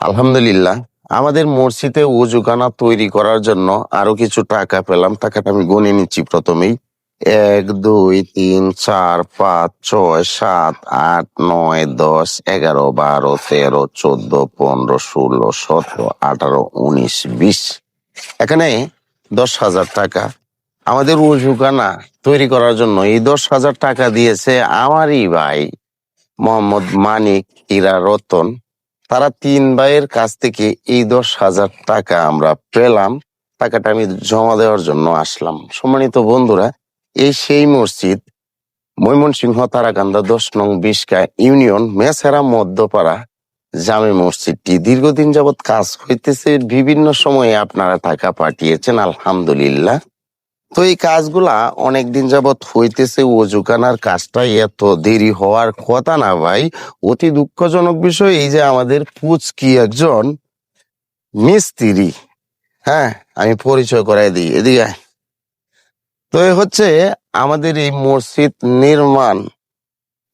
আলহামদুলিল্লাহ, আমাদের মসজিদে উজুখানা তৈরি করার জন্য আরও কিছু টাকা পেলাম টাকাটা আমি গণে নিচ্ছি প্রথমেই। এক, দুই, তিন, চার, পাঁচ, ছয়, সাত, আট, নয়, দশ, এগারো, বারো, তেরো, চোদ্দ, পনেরো, ষোলো, সতেরো, আঠারো, উনিশ, বিশ। এখানে দশ হাজার টাকা। আমাদের উজুখানা তৈরি করার জন্য এই দশ হাজার টাকা দিয়েছে আমারই ভাই, মোহাম্মদ মানিক ইরা রতন তারা তিন ভাইয়ের কাছ থেকে এই দশ হাজার টাকা আমরা পেলাম। টাকাটা আমি জমা দেওয়ার জন্য আসলাম। সম্মানিত বন্ধুরা, এই সেই মসজিদ, ময়মনসিংহ তারাকান্দা দশ নং বিশকা ইউনিয়ন মেসেরা মধ্যপাড়া জামে মসজিদটি দীর্ঘদিন যাবৎ কাজ হইতেছে। বিভিন্ন সময়ে আপনারা টাকা পাঠিয়েছেন, আলহামদুলিল্লাহ। তো এই কাজগুলা অনেকদিন যাবৎ হইতেছে ওজুকানার কাজটা এত দেরি হওয়ার কথা না ভাই। অতি দুঃখজনক বিষয় এই যে আমাদের পুচকি একজন মিস্ত্রি হ্যাঁ আমি পরিচয় করাই দিই, এদিকে তো এ হচ্ছে আমাদের এই মসজিদ নির্মাণ,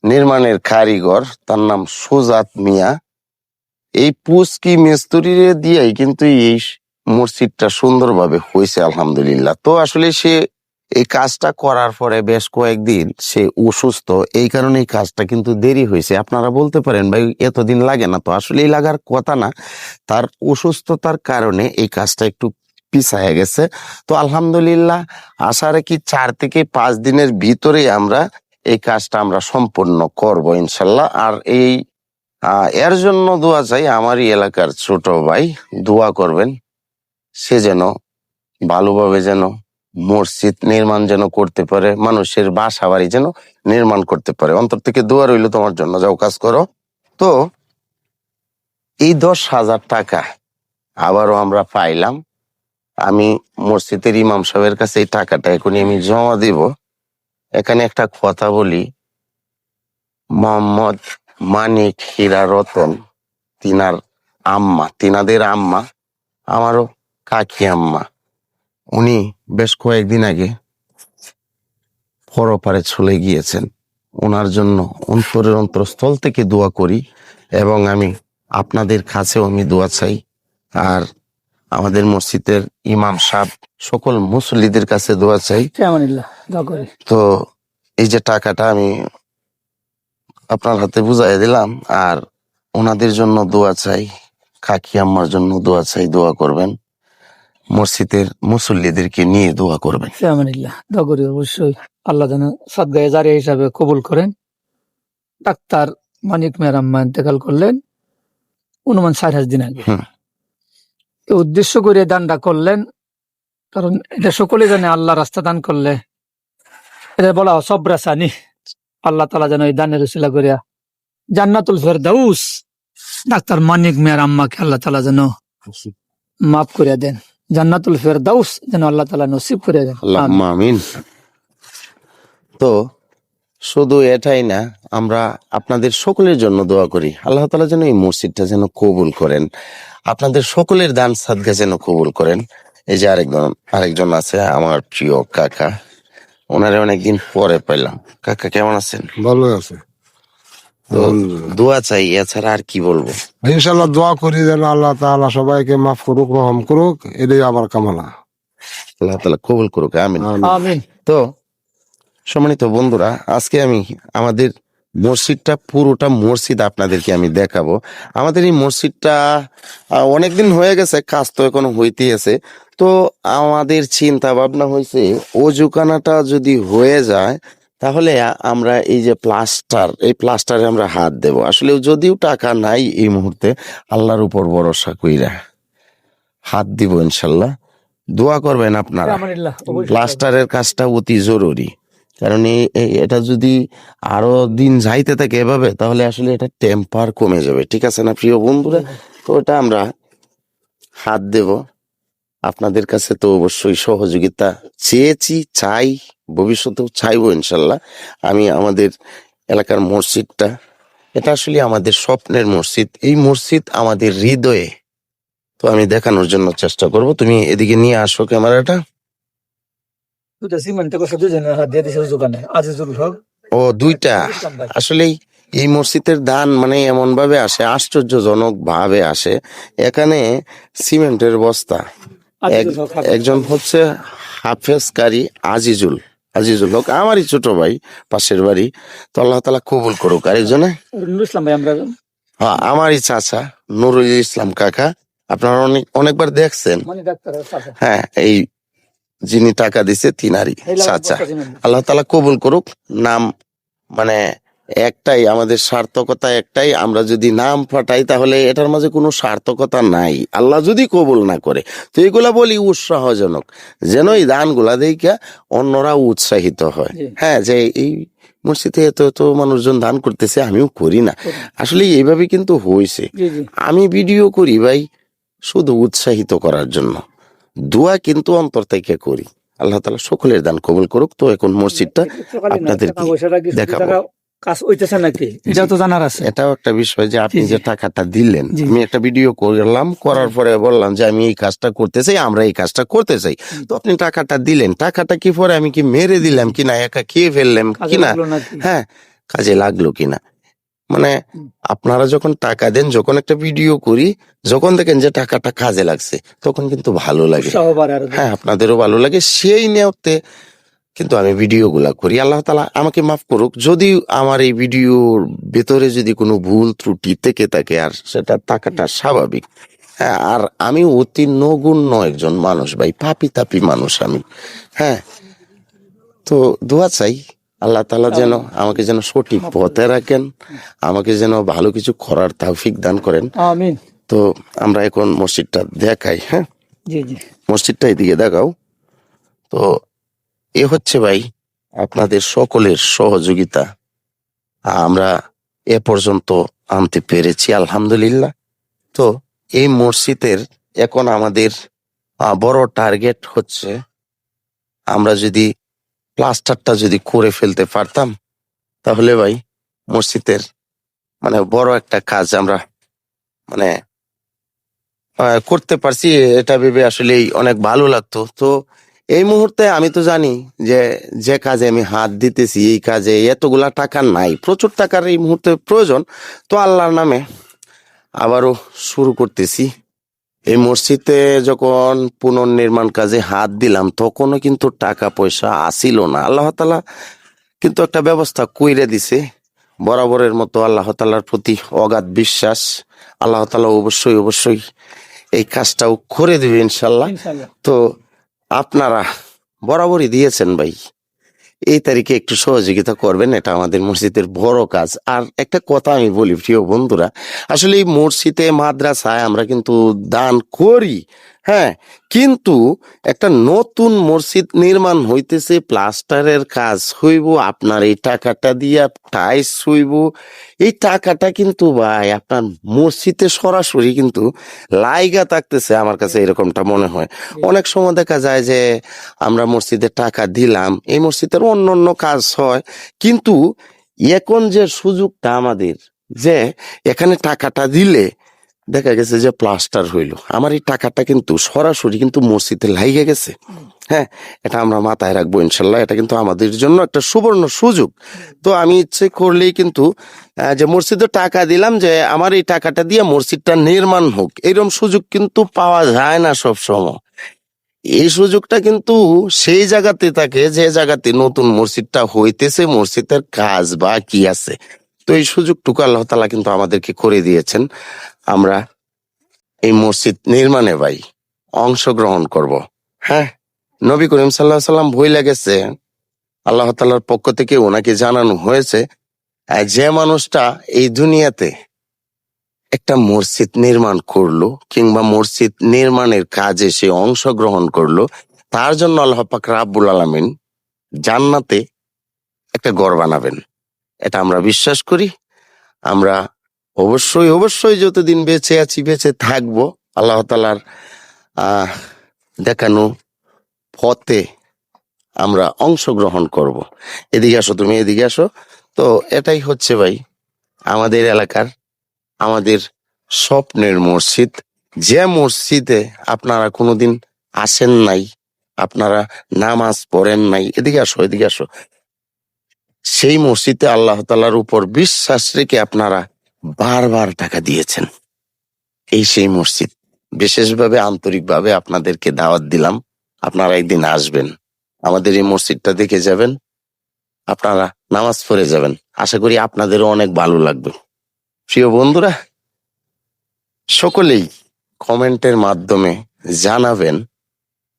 নির্মাণের কারিগর, তার নাম সুজাত মিয়া। এই পুচকি মিস্ত্রিরে দিয়েই কিন্তু এই মসজিদটা সুন্দরভাবে হয়েছে, আলহামদুলিল্লাহ। তো আসলে সে এই কাজটা করার পরে বেশ কয়েকদিন সে অসুস্থ, এই কারণে এই কাজটা কিন্তু দেরি হয়েছে। আপনারা বলতে পারেন, ভাই, এতদিন লাগে না তো। আসলেই লাগার কথা না, তার অসুস্থতার কারণে এই কাজটা একটু পিছায় গেছে। তো আলহামদুলিল্লাহ, আশা রাখি চার থেকে পাঁচ দিনের ভিতরেই আমরা এই কাজটা আমরা সম্পূর্ণ করব ইনশাল্লাহ। আর এই এর জন্য দোয়া চাই আমারই এলাকার ছোট ভাই, দোয়া করবেন। সে যেন ভালোভাবে যেন মসজিদ নির্মাণ যেন করতে পারে, মানুষের বাসা বাড়ি যেন নির্মাণ করতে পারে। অন্তর থেকে দোয়া রইল তোমার জন্য, যাও কাজ করো। তো এই দশ হাজার টাকা আবারও আমরা পাইলাম। আমি মসজিদের ইমাম সাহেবের কাছে এই টাকাটা এখনই আমি জমা দিব। এখানে একটা কথা বলি। মোহাম্মদ মানিক হীরা রতন তিনার আম্মা, তিনাদের আম্মা, আমারও কাকি আম্মা। উনি বেশ কয়েকদিন আগে পরপারে চলে গিয়েছেন। ওনার জন্য অন্তরের অন্তরস্থল থেকে দোয়া করি এবং আমি আপনাদের কাছেও আমি দোয়া চাই। আর আমাদের মসজিদের ইমাম সাহেব সকল মুসল্লিদের কাছে দোয়া চাই। তো এই যে টাকাটা আমি আপনার হাতে বুঝাই দিলাম আর ওনাদের জন্য দোয়া চাই কাকি আম্মার জন্য দোয়া চাই দোয়া করবেন। মসজিদের মুসল্লিদেরকে নিয়ে দোয়া করবেন। ফ্যামিলিল্লাহ দোয়া করি অবশ্যই আল্লাহ যেন সদগায়ে জারিয়া হিসাবে কবুল করেন। ডাক্তার মানিক মেরাম্মা ইন্তেকাল করলেন। অনুমান ষাট হাজার দিন আগে। উদ্দেশ্য করে দানটা করলেন। কারণ এটা সকলে জানে আল্লাহ রাস্তা দান করলে। এটা বলা সব্রাসানি আল্লাহ তালা যেন এই দানের উসিলা করিয়া জান্নাতুল ফেরদাউস ডাক্তার মানিক মেয়ার আম্মাকে আল্লাহ তালা যেন মাফ করিয়া দেন। জান্নাতুল ফেরদাউস যেন আল্লাহ তালা নসিব করিয়া দেন। আমিন। তো শুধু এটাই না আমরা আপনাদের সকলের জন্য দোয়া করি। আল্লাহ তালা যেন এই মসজিদটা যেন কবুল করেন। আপনাদের সকলের দান সাদগা যেন কবুল করেন। এই যে আরেকজন আরেকজন আছে আমার প্রিয় কাকা। ওনারে অনেকদিন পরে পেলাম কাকা কেমন আছেন? ভালো আছে। দোয়া চাই এছাড়া আর কি বলব? ইনশাল্লাহ দোয়া করি যেন আল্লাহ তাআলা সবাইকে মাফ করুক রহম করুক এটাই আমার কামনা। আল্লাহ তালা কবুল করুক আমিন। আমিন। তো সম্মানিত বন্ধুরা আজকে আমি আমাদের মসজিদটা পুরোটা মসজিদ আপনাদেরকে আমি দেখাবো। আমাদের এই মসজিদটা আহ, অনেকদিন হয়ে গেছে কাজ তো এখনও হইতেই আছে। তো আমাদের চিন্তা ভাবনা হয়েছে অজুখানাটা যদি হয়ে যায় তাহলে আমরা এই যে প্লাস্টার এই প্লাস্টারে আমরা হাত দেব। আসলে যদিও টাকা নাই এই মুহূর্তে আল্লাহর উপর ভরসা কইরা হাত দিব ইনশাল্লাহ। দোয়া করবেন আপনারা। প্লাস্টারের কাজটা অতি জরুরি। কারণ এটা যদি আরও দিন যাইতে থাকে এভাবে তাহলে আসলে এটা টেম্পার কমে যাবে। ঠিক আছে না প্রিয় বন্ধুরা? তো এটা আমরা হাত দেব। আপনাদের কাছে তো অবশ্যই সহযোগিতা চেয়েছি চাই ভবিষ্যতেও চাইব ইনশাল্লাহ। আমি আমাদের এলাকার মসজিদটা এটা আসলে আমাদের স্বপ্নের মসজিদ। এই মসজিদ আমাদের হৃদয়ে। তো আমি দেখানোর জন্য চেষ্টা করব। তুমি এদিকে নিয়ে আসো ক্যামেরাটা। হক। ও দুইটা। ভাই। আসলেই এই মসজিদের দান মানে এমন ভাবে আসে আশ্চর্যজনক ভাবে আসে। এখানে সিমেন্টের বস্তা। একজন হচ্ছে হাফেজ কারি আজিজুল আজিজুল হক আমারই ছোট ভাই পাশের বাড়ি। তো আল্লাহ তালা কবুল করুক আর একজনে নুরুল ইসলাম ভাই আমরা হ্যাঁ আমারই চাচা নুরুল ইসলাম কাকা। আপনারা অনেক অনেকবার দেখছেন। মানে। হ্যাঁ এই যিনি টাকা দিছে তিনারই এই চাচা। আল্লাহ তালা কবুল করুক। নাম মানে একটাই আমাদের সার্থকতা একটাই। আমরা যদি নাম ফাটাই তাহলে এটার মাঝে কোনো সার্থকতা নাই। আল্লাহ যদি কবুল না করে তো এগুলা বলি উৎসাহজনক। যেন এই দানগুলা দেখা অন্যরা উৎসাহিত হয়। হ্যাঁ যে এই মসজিদে এত এত মানুষজন দান করতেছে আমিও করি না। আসলে এইভাবে কিন্তু হয়েছে আমি ভিডিও করি ভাই শুধু উৎসাহিত করার জন্য। দোয়া কিন্তু অন্তর থেকে করি। আল্লাহ তালা সকলের দান কবুল করুক। তো এখন মসজিদটা আপনাদেরকে কিছু দেখাবো। কাজ হইতেছে নাকি? এটাও তো জানার আছে। এটাও একটা বিষয় যে আপনি। যে টাকাটা দিলেন আমি একটা ভিডিও করলাম করার পরে বললাম যে আমি এই কাজটা করতে চাই আমরা এই কাজটা করতে চাই। তো আপনি টাকাটা দিলেন টাকাটা কি পরে আমি কি মেরে দিলাম কিনা একা খেয়ে ফেললাম কিনা? হ্যাঁ কাজে লাগল কিনা? মানে আপনারা যখন টাকা দেন যখন একটা ভিডিও করি যখন দেখেন যে টাকাটা কাজে লাগছে তখন কিন্তু ভালো লাগে। হ্যাঁ আপনাদেরও ভালো লাগে। সেই নিয়তে কিন্তু আমি ভিডিও গুলা করি। আল্লাহ তালা আমাকে মাফ করুক যদি আমার এই ভিডিওর ভেতরে যদি কোনো ভুল ত্রুটি থেকে থাকে আর সেটা টাকাটা স্বাভাবিক হ্যাঁ আর আমি অতি নগুণ্য একজন মানুষ ভাই পাপি তাপি মানুষ আমি হ্যাঁ তো দোয়া চাই আল্লাহ তালা যেন আমাকে যেন সঠিক পথে রাখেন আমাকে যেন ভালো কিছু করার তৌফিক দান করেন। তো আমরা এখন মসজিদটা দেখাই হ্যাঁ। জি জি। মসজিদটা এদিকে দেখাও। তো এ হচ্ছে ভাই আপনাদের সকলের সহযোগিতা। আমরা এ পর্যন্ত আনতে পেরেছি, আলহামদুলিল্লাহ। তো এই মসজিদের এখন আমাদের বড় টার্গেট হচ্ছে, আমরা যদি প্লাস্টারটা যদি করে ফেলতে পারতাম, তাহলে ভাই মসজিদের মানে বড় একটা কাজ আমরা মানে করতে পারছি। এটা ভেবে আসলেই অনেক ভালো লাগতো। তো এই মুহূর্তে আমি তো জানি যে যে কাজে আমি হাত দিতেছি এই কাজে এতগুলা টাকা নাই প্রচুর টাকার এই মুহূর্তে প্রয়োজন। তো আল্লাহর নামে আবারও শুরু করতেছি। এই মসজিদে যখন পুনর্নির্মাণ কাজে হাত দিলাম তখনও কিন্তু টাকা পয়সা আসিল না। আল্লাহ তালা কিন্তু একটা ব্যবস্থা কইরে দিছে। বরাবরের মতো আল্লাহ তালার প্রতি অগাধ বিশ্বাস। আল্লাহ তালা অবশ্যই অবশ্যই এই কাজটাও করে দেবে ইনশাল্লাহ তো আপনারা বরাবরই দিয়েছেন ভাই। এই তারিখে একটু সহযোগিতা করবেন, এটা আমাদের মসজিদের বড় কাজ। আর একটা কথা আমি বলি, প্রিয় বন্ধুরা, আসলে এই মসজিদে, মাদ্রাসায় আমরা কিন্তু দান করি হ্যাঁ কিন্তু একটা নতুন মসজিদ নির্মাণ হইতেছে প্লাস্টারের কাজ হইব আপনার এই টাকাটা দিয়ে টাইস হইব। এই টাকাটা কিন্তু ভাই আপনার মসজিদে সরাসরি কিন্তু লাইগা থাকতেছে আমার কাছে এরকমটা মনে হয়। অনেক সময় দেখা যায় যে আমরা মসজিদে টাকা দিলাম এই মসজিদের অন্য অন্য কাজ হয় কিন্তু এখন যে সুযোগটা আমাদের যে এখানে টাকাটা দিলে দেখা গেছে যে প্লাস্টার হইল। আমার এই টাকাটা কিন্তু সরাসরি কিন্তু মসজিদে লাইগে গেছে। হ্যাঁ এটা আমরা মাথায় রাখব ইনশাল্লাহ। এটা কিন্তু আমাদের জন্য একটা সুবর্ণ সুযোগ। তো আমি ইচ্ছে করলেই কিন্তু যে মসজিদে টাকা দিলাম যে আমার এই টাকাটা দিয়ে মসজিদটা নির্মাণ হোক এরকম সুযোগ কিন্তু পাওয়া যায় না সব সময় এই সুযোগটা কিন্তু সেই জায়গাতে থাকে যে জায়গাতে নতুন মসজিদটা হইতেছে, মসজিদের কাজ বা কি আছে। তো এই সুযোগটুকু আল্লাহ তালা কিন্তু আমাদেরকে করে দিয়েছেন। আমরা এই মসজিদ নির্মাণে ভাই অংশগ্রহণ করব। হ্যাঁ নবী করিম সাল্লাহ সাল্লাম বই লেগেছে আল্লাহ তালার পক্ষ থেকে ওনাকে জানানো হয়েছে যে মানুষটা এই দুনিয়াতে একটা মসজিদ নির্মাণ করল কিংবা মসজিদ নির্মাণের কাজে সে অংশগ্রহণ করল, তার জন্য আল্লাহ পাক রাব্বুল আলামিন জান্নাতে একটা গড় বানাবেন। এটা আমরা বিশ্বাস করি। আমরা অবশ্যই অবশ্যই যতদিন বেঁচে আছি, বেঁচে থাকব। আল্লাহ তালার দেখানো পথে আমরা অংশগ্রহণ করব। এদিকে আসো তুমি, এদিকে আসো। তো এটাই হচ্ছে ভাই, আমাদের এলাকার, আমাদের স্বপ্নের মসজিদ। যে মসজিদে আপনারা কোনোদিন আসেন নাই, আপনারা নামাজ পড়েন নাই, এদিকে আসো এদিকে আসো। সেই মসজিদে আল্লাহ তালার উপর বিশ্বাস রেখে আপনারা বারবার টাকা দিয়েছেন। এই সেই মসজিদ। বিশেষভাবে আন্তরিকভাবে আপনাদেরকে দাওয়াত দিলাম। আপনারা একদিন আসবেন। আমাদের এই মসজিদটা দেখে যাবেন। আপনারা নামাজ পড়ে যাবেন। আশা করি আপনাদেরও অনেক ভালো লাগবে। প্রিয় বন্ধুরা, সকলেই কমেন্টের মাধ্যমে জানাবেন,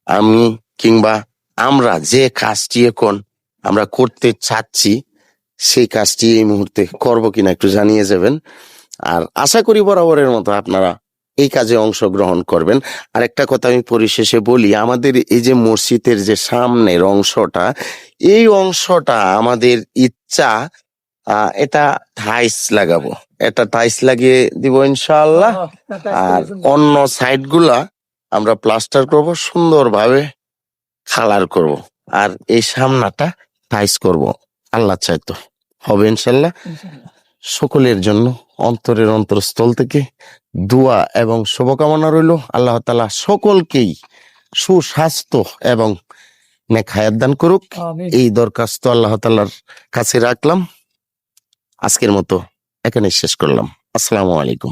আমি কিংবা আমরা যে কাজটি এখন আমরা করতে চাচ্ছি সেই কাজটি এই মুহূর্তে করব কিনা একটু জানিয়ে যাবেন। আর আশা করি বরাবরের মতো আপনারা এই কাজে অংশগ্রহণ করবেন। আর একটা কথা আমি পরিশেষে বলি আমাদের এই যে মসজিদের যে সামনের অংশটা এই অংশটা আমাদের ইচ্ছা আহ, এটা টাইস লাগাবো। এটা টাইস লাগিয়ে দিব ইনশাআল্লাহ। আর অন্য সাইডগুলা আমরা প্লাস্টার করব সুন্দরভাবে খালার করব। আর এই সামনাটা টাইস করব আল্লাহ চাইতো। হবে ইনশাল্লাহ। সকলের জন্য অন্তরের অন্তরস্থল থেকে দোয়া এবং শুভকামনা রইল। আল্লাহ তালা সকলকেই সুস্বাস্থ্য এবং নেক হায়াত দান করুক। এই দরখাস্ত আল্লাহ তালার কাছে রাখলাম। আজকের মতো এখানে শেষ করলাম। আসসালামু আলাইকুম।